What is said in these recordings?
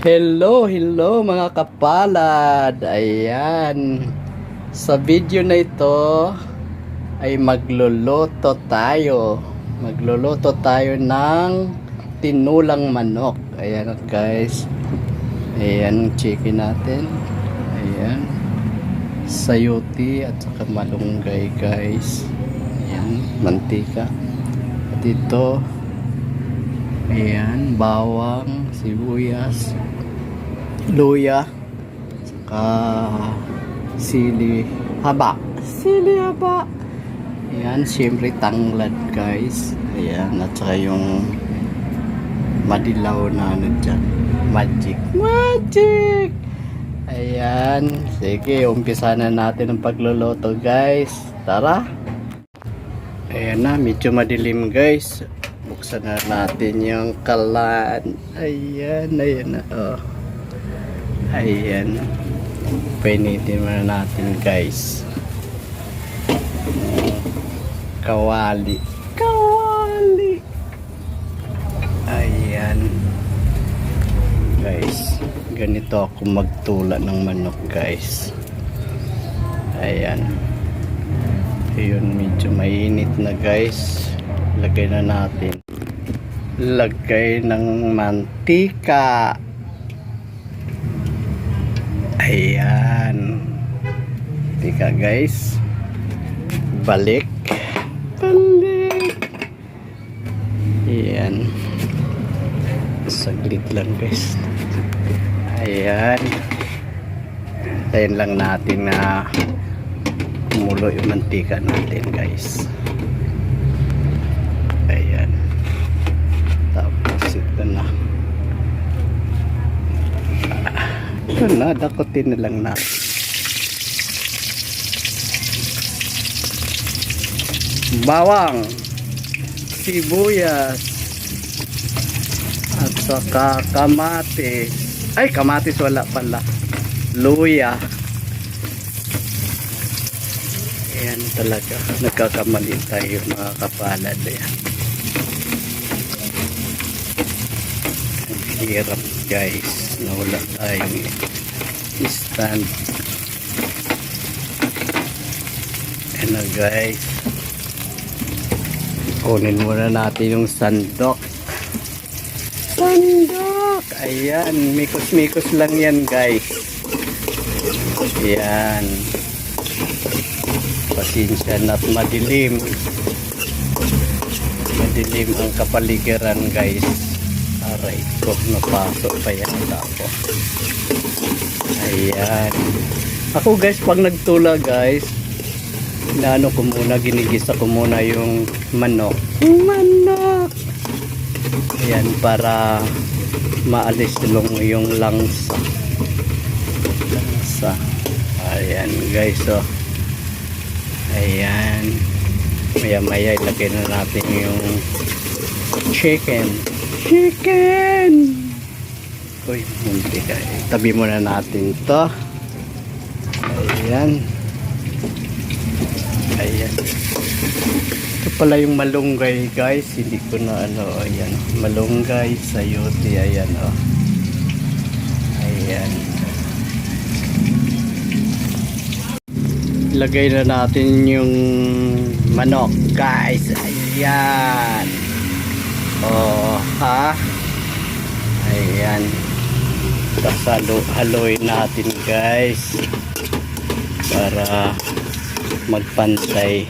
Hello, hello mga kapalad. Ayan. Sa video na ito ay magluluto tayo. Magluluto tayo ng tinulang manok. Ayan guys. Ayan ang chicken natin. Ayan. Sayuti at saka malunggay guys. Ayan, mantika. At ito, ayan, bawang, sibuyas, luya, saka sili haba. Sili haba. Ayan, siyempre tanglad guys. Ayan, at saka yung madilaw na ano dyan. Magic. Magic! Ayan. Sige, umpisa na natin ang pagluluto guys. Tara! Ayan na, medyo madilim guys. Buksan na natin yung kalan. Ayan, ayan na. Oh. Ayan. Painitin muna natin guys. Kawali. Kawali. Ayan. Guys, ganito ako magtula ng manok guys. Ayan. Ayun, medyo mainit na guys. Lagay na natin. Lagay ng mantika. Ayan. Tika guys. Balik. Balik. Ayan. Saglit lang guys. Ayan. Tayin lang natin na kumulo yung mantika natin guys. Ayan. Tapos ito na. Ito na, dakutin na lang natin. Bawang, sibuyas, at saka kamatis. Ay, kamatis wala pala. Luya. Ayan talaga. Nagkakamali tayo mga kapalad. Ayan. Hirap guys. Nawala tayong stand. Ayan na guys. Kunin muna natin yung sandok. Sandok! Ayan. Mikos-mikos lang yan guys. Ayan pasensya na madilim madilim ang kapaligiran guys aray ko napasok pa yan. Ako ayan. Ako guys pag nagtula guys inaano ko muna ginigisa ko muna yung manok. Manok! Ayan para maalis yung yung langsa. Langsa. Ayan guys oh. Ayan. Maya maya ilagay na natin yung chicken. Chicken! Uy, munti ka. Tabi muna natin to. Ayan. Ayan. Ito pala yung malunggay guys. Hindi ko na ano. Ayan. Malunggay, sayote. Ayan oh. Ayan. Lagay na natin yung manok, guys. Ayan. Oh, ha? Ayan. Tapos halo, haluin natin, guys. Para magpantay.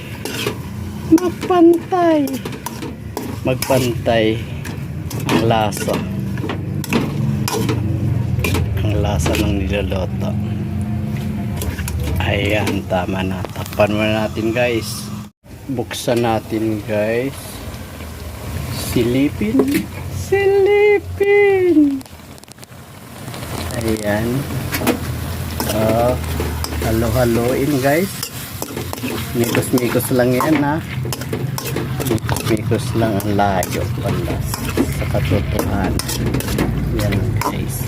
Magpantay. Magpantay ang lasa. Ang lasa ng niloloto. Ayan, tama na. Takpan muna natin guys. Buksan natin guys. Silipin. Silipin. Ayan. Uh, halo-haloin guys. Mikos-mikos lang yan ha. Mikos-mikos lang ang layo pala sa katotohanan. Yan guys.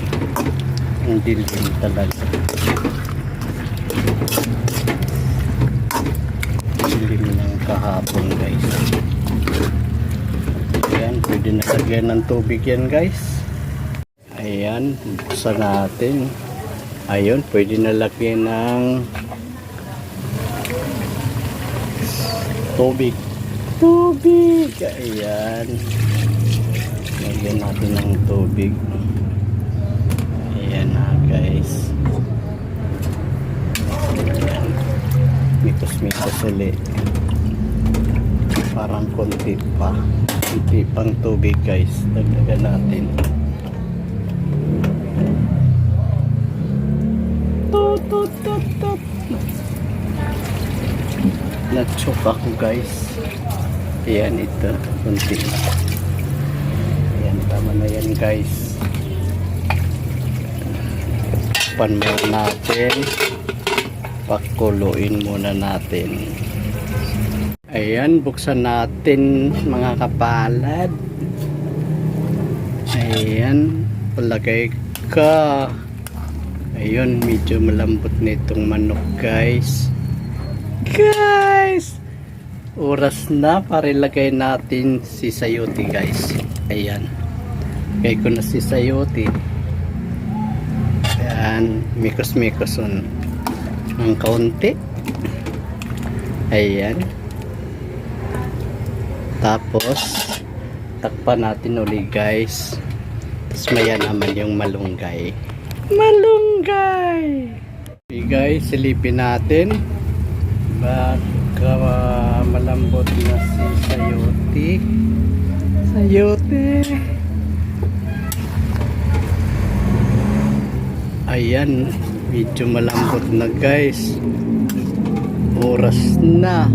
Ang dilim talaga. dilim ng kahapon guys pwede ng tubig yan guys ayan buksan natin. Ayun, pwede na lagyan ng tubig. Tubig! Ayan. Lagyan natin ng tubig. Ayan na guys. Ayan. Mikos-mikos ulit. Parang konti pa. Konti pang tubig guys. Dagdagan natin. Tut, tut, tut, tut. Na-choke ako guys. Ayan ito. Konti. Ayan, tama na yan guys. Pan muna natin. Pakuluin muna natin. Ayan, buksan natin mga kapalad. Ayan, palagay ka. Ayun, medyo malambot nitong manok guys. Guys! Oras na para ilagay natin si sayote guys. Ayan. Kaya ko na si sayote. Ayan, mikos-mikos on ng kaunti. Ayan. Tapos, takpan natin uli guys. Tapos maya naman yung malunggay. Malunggay! Okay guys, silipin natin. Baka uh, malambot na si Sayote. Sayote! Ayan, medyo malambot na guys. Oras na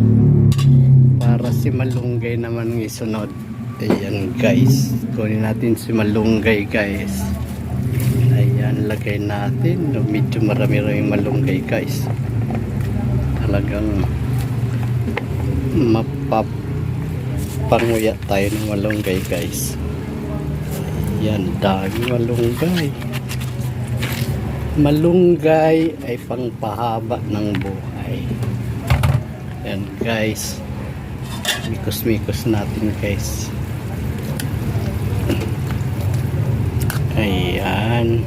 para si Malunggay naman ng isunod. Ayan guys, kunin natin si Malunggay guys. Ayan, lagay natin. Medyo marami-rami malunggay guys. Talagang mapapanguya tayo ng malunggay guys. Ayan, dami malunggay. Malunggay ay pangpahaba ng buhay. Ayan guys. Mikos-mikos natin guys. Ayan.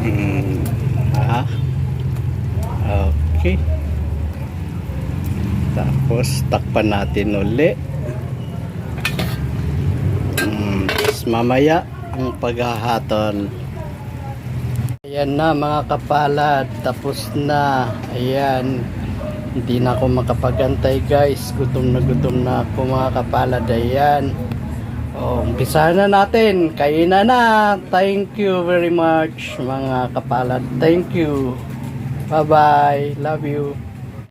Mm, ah. Okay. Tapos takpan natin uli. Mm, mamaya ang paghahatol. Ayan na mga kapalad. Tapos na. Ayan. Hindi na ako makapagantay guys. Gutom na gutom na ako mga kapalad. Ayan. Oh, umpisa na natin. Kainan na. Thank you very much mga kapalad. Thank you. Bye-bye. Love you.